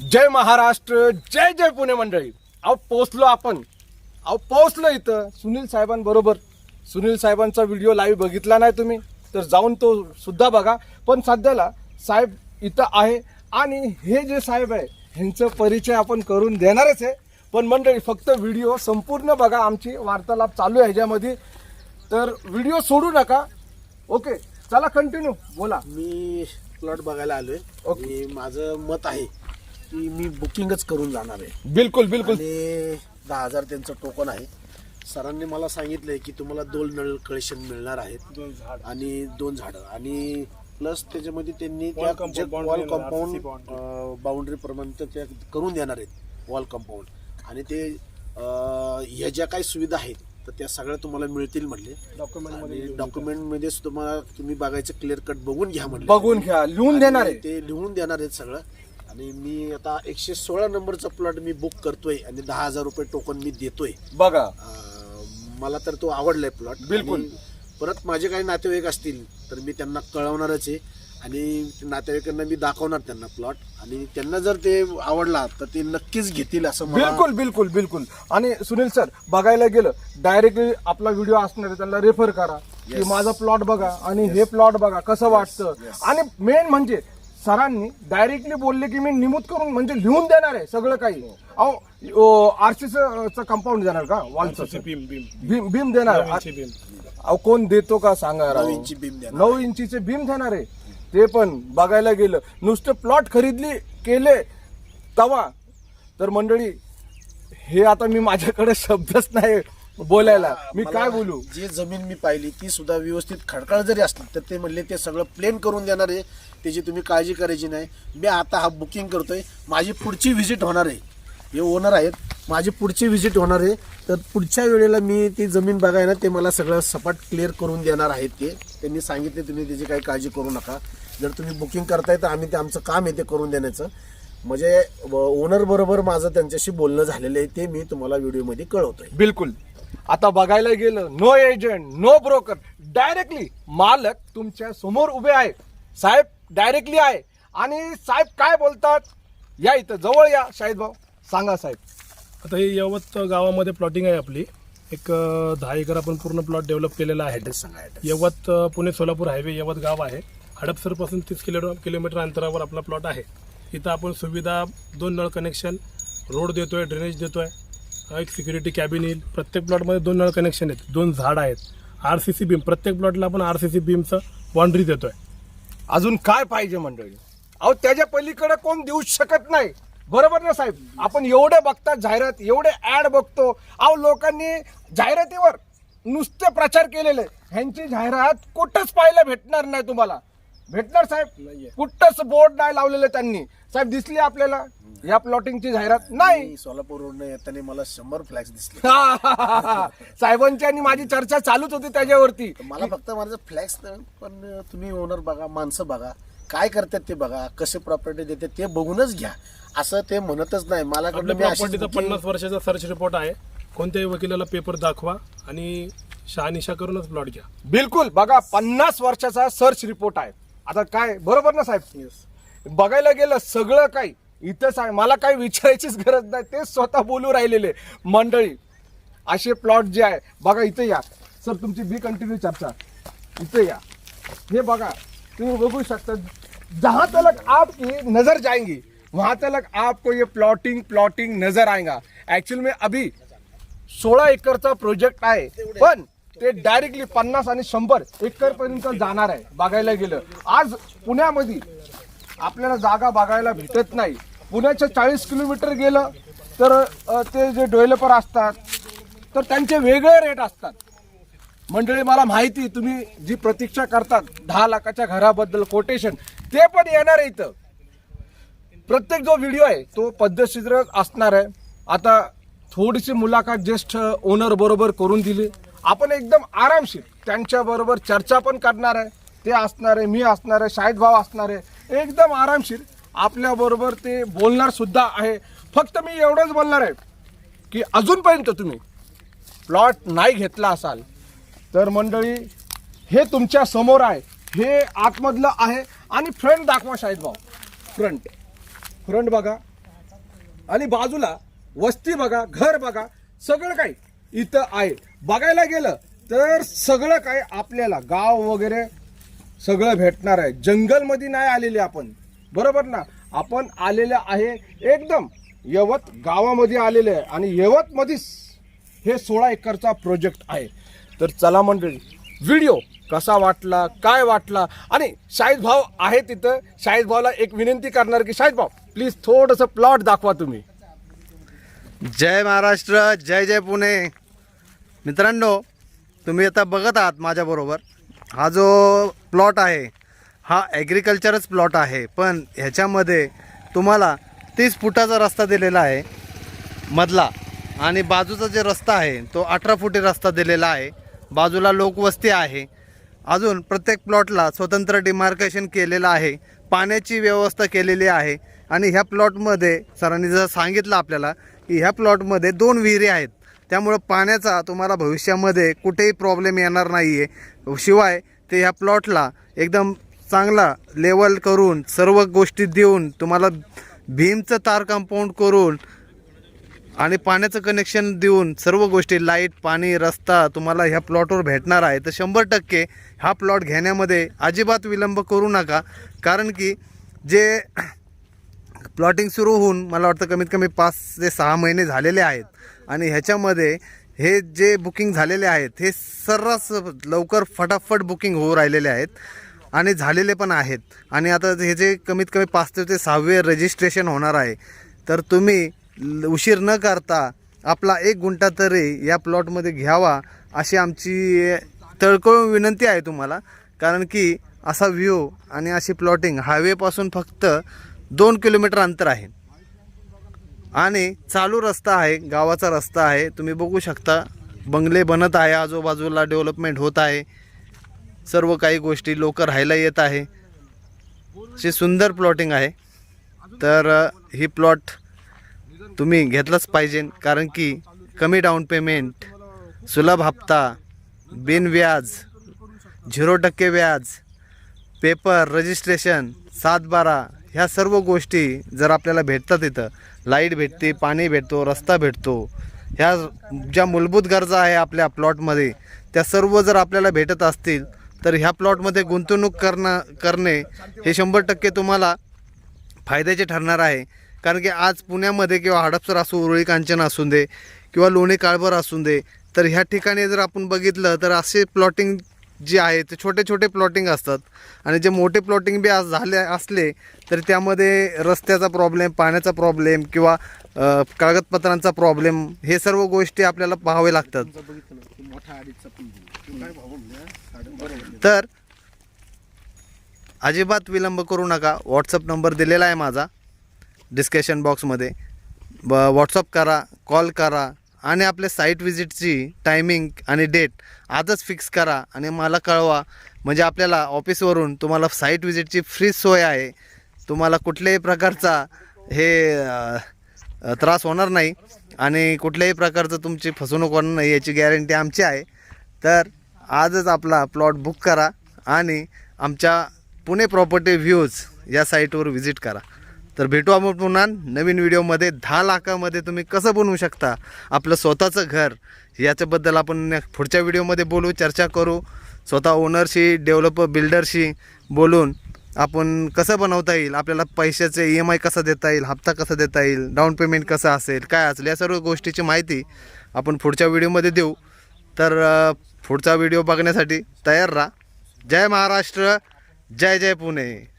जय महाराष्ट्र जय जय पुणे मंडळी. अहो पोचलो आपण. अहो पोचलो इथं सुनील साहेबांबरोबर. सुनील साहेबांचा व्हिडिओ लाईव्ह बघितला नाही तुम्ही तर जाऊन तो सुद्धा बघा. पण सध्याला साहेब इथं आहे आणि हे जे साहेब आहे ह्यांचं परिचय आपण करून देणारच आहे. पण मंडळी फक्त व्हिडिओ संपूर्ण बघा. आमची वार्तालाप चालू आहे ह्याच्यामध्ये. तर व्हिडिओ सोडू नका. ओके चला कंटिन्यू बोला. मी प्लॉट बघायला आलोय. ओके. माझं मत आहे. की मी बुकिंगच करून जाणार आहे. बिलकुल बिलकुल. आणि दहा हजार त्यांचं टोकन आहे. सरांनी मला सांगितलंय की तुम्हाला दोन नळ कलेक्शन मिळणार आहेत. दोन झाड. आणि दोन झाडं. आणि प्लस त्याच्यामध्ये त्यांनी compound, boundary wall compound RC. Boundary प्रमाणे त्या करून देणार आहेत वॉल कंपाऊंड आणि ते अं, ह्या ज्या काही सुविधा आहेत तर त्या सगळ्या तुम्हाला मिळतील म्हणले. डॉक्युमेंटमध्ये आणि तुम्हाला तुम्ही बघायचं क्लिअर कट बघून घ्या म्हणले. बघून घ्या लिहून देणार आणि आहे. ते लिहून देणार आहेत सगळं. आणि मी आता एकशे सोळा नंबरचा प्लॉट मी बुक करतोय आणि दहा हजार रुपये टोकन मी देतोय. बघा. अं, मला तर तो आवडलाय प्लॉट बिलकुल. परत माझे काही नातेवाईक असतील तर मी त्यांना कळवणारच आहे. आणि नातेवाईकांना मी दाखवणार त्यांना प्लॉट आणि त्यांना जर ते आवडला तर ते नक्कीच घेतील असं मला बिलकुल बिलकुल बिलकुल. आणि सुनील सर बघायला गेलं डायरेक्टली आपला व्हिडिओ असणार आहे त्यांना रेफर करा. की Yes. माझा प्लॉट बघा आणि हे प्लॉट बघा कसं वाटतं. आणि मेन म्हणजे सरांनी डायरेक्टली बोलले की मी निमूद करून म्हणजे लिहून देणार आहे सगळं काही. अहो आरसीचं कंपाऊंड देणार का? वॉलचं. भीम भीम भीम भीम देणार. अहो कोण देतो का सांगा राव? नऊ इंची बीम देणार. नऊ इंचीचे भीम देणार आहे. ते पण बघायला गेलं. नुसतं प्लॉट खरीदली केले तवा. तर मंडळी हे आता मी माझ्याकडे शब्दच नाही. बोलायला. मी मला काय बोलू? जी जमीन मी पाहिली ती सुद्धा व्यवस्थित खडकाळ जरी असली तर ते म्हणले ते सगळं प्लेन करून देणार आहे. त्याची तुम्ही काळजी करायची नाही. मी आता हा बुकिंग करतोय. माझी पुढची व्हिजिट होणार आहे. हे ओनर आहेत. माझी पुढची व्हिजिट होणार आहे. तर पुढच्या वेळेला मी ती जमीन बघायला ते मला सगळं सपाट क्लिअर करून देणार आहेत ते. त्यांनी सांगितले तुम्ही त्याची काही काळजी करू नका. जर तुम्ही बुकिंग करताय तर आम्ही ते आमचं काम आहे ते करून देण्याचं. म्हणजे ओनर बरोबर माझं त्यांच्याशी बोलणं झालेलं आहे ते मी तुम्हाला व्हिडिओमध्ये कळवतोय. बिलकुल. आता बघायला गेलं no agent no broker directly मालक तुमच्यासमोर उभे आहे. साहेब डायरेक्टली आहे. आणि साहेब काय बोलतात? या इथं जवळ या शाहिद भाऊ. सांगा साहेब. आता हे यवत गावामध्ये प्लॉटिंग आहे आपली. एक दहा एकर आपण पूर्ण प्लॉट डेव्हलप केलेला आहे. यवत पुणे सोलापूर हायवे यवत गाव आहे. हडपसरपासून तीस किलो किलोमीटर अंतरावर आपला प्लॉट आहे. इथं आपण सुविधा दोन नळ कनेक्शन रोड देतोय ड्रेनेज देतोय. एक सिक्युरिटी कॅबिन येईल. प्रत्येक प्लॉटमध्ये दोन नळ कनेक्शन आहेत. दोन झाड आहेत. आर सी सी बीम प्रत्येक प्लॉटला आपण आर सी सी बीमचं बाउंड्री देतोय. अजून काय पाहिजे मंडळी? अहो त्याच्या पलीकडे कोण देऊ शकत नाही. बरोबर ना साहेब? आपण एवढे बघतात जाहिरात एवढे ऍड बघतो. अहो लोकांनी जाहिरातीवर नुसते प्रचार केलेले. ह्यांची जाहिरात कुठंच पाहायला भेटणार नाही तुम्हाला. भेटणार साहेब. कुठंच बोर्ड नाही लावलेले त्यांनी. साहेब दिसली आपल्याला? या प्लॉटिंगची जाहिरात नाही. मी सोलापूरवरून येताना मला शंभर फ्लॅक्स दिसले. साहेबांची आणि माझी चर्चा चालूच होती त्याच्यावरती. मला फक्त माझं फ्लॅक्स पण तुम्ही ओनर बघा माणसं बघा काय करतात ते बघा कसे प्रॉपर्टी देते ते बघूनच घ्या. असं ते म्हणतच नाही. मला प्रॉपर्टीचा पन्नास वर्षाचा सर्च रिपोर्ट आहे. कोणत्याही वकिलाला पेपर दाखवा आणि शहानिशा करूनच प्लॉट घ्या. बिलकुल. बघा पन्नास वर्षाचा सर्च रिपोर्ट आहे. आता काय? बरोबर ना साहेब? बघायला गेलं सगळं काही. इथं सांग मला काही विचारायचीच गरज नाही ते स्वतः बोलू राहिलेले. मंडळी असे प्लॉट जे आहे बघा इथे या. सर तुमची बी कंटिन्यू चर्चा. इथे या. हे बघा तुम्ही बघू शकता जहां तलक आपकी नजर जाएंगी वहां तलक आपको ये प्लॉटिंग प्लॉटिंग नजर आएगा. एक्चुअल में अभी सोळा एकरचा प्रोजेक्ट आहे पण ते डायरेक्टली पन्नास आणि शंभर एकर पर्यंत जाणार आहे बघायला गेलं. आज पुण्यामध्ये आपल्याला जागा बघायला भेटत नाही. पुण्याच्या चाळीस किलोमीटर गेलं तर ते जे डेव्हलपर असतात तर त्यांचे वेगळे रेट असतात. मंडळी मला माहिती तुम्ही जी प्रतीक्षा करतात दहा लाखाच्या घराबद्दल कोटेशन ते पण येणार आहे इथं. प्रत्येक जो व्हिडिओ आहे तो पद्धतशीर असणार आहे. आता थोडीशी मुलाखत ज्येष्ठ ओनर बरोबर करून दिली. आपण एकदम आरामशीर त्यांच्याबरोबर चर्चा पण करणार आहे. ते असणार आहे मी असणार आहे शाहिद भाव असणार आहे. एकदम आरामशीर आपल्याबरोबर ते बोलणार सुद्धा आहे. फक्त मी एवढंच बोलणार आहे की अजूनपर्यंत तुम्ही प्लॉट नाही घेतला असाल तर मंडळी हे तुमच्यासमोर आहे. हे आतमधलं आहे. आणि फ्रंट दाखवा शाहिद भाऊ. फ्रंट फ्रंट बघा. आणि बाजूला वस्ती बघा घर बघा सगळं काही इथं आहे. बघायला गेलं तर सगळं काही आपल्याला गाव वगैरे सगळं भेटणार आहे. जंगलमध्ये नाही आलेले आपण. बरोबर ना? आपण आलेले आहे एकदम यवत गावामध्ये आलेले आहे आणि यवतमध्येच हे सोळा एकरचा प्रोजेक्ट आहे. तर चला मंडळी व्हिडिओ कसा वाटला काय वाटला? आणि शाहीद भाऊ आहे तिथं. शाहीद भाऊला एक विनंती करणार की शाहीद भाऊ प्लीज थोडंसं प्लॉट दाखवा तुम्ही. जय महाराष्ट्र जय जय पुणे. मित्रांनो तुम्ही आता बघत आहात माझ्याबरोबर. हा जो प्लॉट आहे हा ॲग्रिकल्चरच प्लॉट आहे. पण ह्याच्यामध्ये तुम्हाला तीस फुटाचा रस्ता दिलेला आहे मधला. आणि बाजूचा जे रस्ता आहे तो अठरा फुटी रस्ता दिलेला आहे. बाजूला लोकवस्ती आहे. अजून प्रत्येक प्लॉटला स्वतंत्र डिमार्केशन केलेलं आहे. पाण्याची व्यवस्था केलेली आहे. आणि ह्या प्लॉटमध्ये सरांनी जसं सांगितलं आपल्याला की ह्या प्लॉटमध्ये दोन विहिरी आहेत. त्यामुळं पाण्याचा तुम्हाला भविष्यामध्ये कुठेही प्रॉब्लेम येणार नाही आहे शिवाय ते ह्या प्लॉटला एकदम चांगला लेवल करून सर्व गोष्टी देऊन तुम्हाला भीमचं तार कंपाऊंड करून आणि पाण्याचं कनेक्शन देऊन सर्व गोष्टी लाइट पाणी रस्ता तुम्हाला ह्या प्लॉटवर भेटणार आहे. तर शंभर टक्के हा प्लॉट घेण्यामध्ये अजिबात विलंब करू नका. कारण की जे प्लॉटिंग सुरू होऊन मला वाटतं कमीत कमी पाच ते सहा महिने झालेले आहेत. आणि ह्याच्यामध्ये हे जे बुकिंग झालेले आहेत हे सर्रास लवकर फटाफट बुकिंग होऊ राहिलेले आहेत. आणि झालेले पण आहेत. आणि आता हे जे कमीत कमी पाच ते सहावे रजिस्ट्रेशन होणार आहे तर तुम्ही ल- उशीर न करता आपला एक गुंठा तरी या प्लॉटमध्ये घ्यावा अशी आमची तळकळून विनंती आहे तुम्हाला. कारण की असा व्ह्यू आणि अशी प्लॉटिंग हायवेपासून फक्त दोन किलोमीटर अंतर आहे. आणि चालू रस्ता आहे गावाचा रस्ता आहे. तुम्ही बघू शकता बंगले बनत आहे आजूबाजूला डेव्हलपमेंट होत आहे. सर्व काही गोष्टी लोक राहायला येत आहे. अशी सुंदर प्लॉटिंग आहे. तर ही प्लॉट तुम्ही घेतलंच पाहिजे. कारण की कमी डाऊन पेमेंट सुलभ हप्ता बिनव्याज झिरो टक्के व्याज पेपर रजिस्ट्रेशन सात बारा ह्या सर्व गोष्टी जर आपल्याला भेटतात इथं लाइट भेटते पाणी भेटतो रस्ता भेटतो ह्या ज्या मूलभूत गरजा आहे आपल्या प्लॉटमध्ये त्या सर्व जर आपल्याला भेटत असतील तर ह्या प्लॉटमध्ये गुंतवणूक करणं करणे हे शंभर टक्के तुम्हाला फायद्याचे ठरणार आहे. कारण की आज पुण्यामध्ये किंवा हडपसर असू उरळी कांचन असू दे किंवा लोणी काळभर असू दे तर ह्या ठिकाणी जर आपण बघितलं तर असे प्लॉटिंग जे आहे ते छोटे छोटे प्लॉटिंग असतात. आणि जे मोठे प्लॉटिंग बी आज झाले असले तर त्यामध्ये रस्त्याचा प्रॉब्लेम पाण्याचा प्रॉब्लेम किंवा कागदपत्रांचा प्रॉब्लेम हे सर्व गोष्टी आपल्याला पाहावे लागतात. तर अजिबात विलंब करू नका. व्हॉट्सअप नंबर दिलेला आहे माझा. डिस्कशन बॉक्समध्ये ब व्हॉट्सअप करा कॉल करा आणि आपल्या साईट व्हिजिटची टायमिंग आणि डेट आजच फिक्स करा आणि मला कळवा. म्हणजे आपल्याला ऑफिसवरून तुम्हाला साईट व्हिजिटची फ्री सोय आहे. तुम्हाला कुठल्याही प्रकारचा हे त्रास होणार नाही आणि कुठल्याही प्रकारचं तुमची फसवणूक होणार नाही याची गॅरंटी आमची आहे. तर आजच आपला प्लॉट बुक करा आणि आमच्या पुणे प्रॉपर्टी व्ह्यूज या साईटवर व्हिजिट करा. तर भेटू आपण पुन्हा नवीन व्हिडिओमध्ये दहा लाखामध्ये तुम्ही कसं बनवू शकता? आपलं स्वतःचं घर याच्याबद्दल आपण पुढच्या व्हिडिओमध्ये बोलू चर्चा करू. स्वतः ओनरशी डेव्हलपर बिल्डरशी बोलून आपण कसं बनवता येईल? आपल्याला पैशाचे ई एम आय कसा देता येईल? हप्ता कसा देता येईल? डाऊन पेमेंट कसं असेल? काय असेल? या सर्व गोष्टीची माहिती आपण पुढच्या व्हिडिओमध्ये देऊ. तर पुढचा व्हिडिओ बघण्यासाठी तयार राहा. जय महाराष्ट्र जय जय पुणे.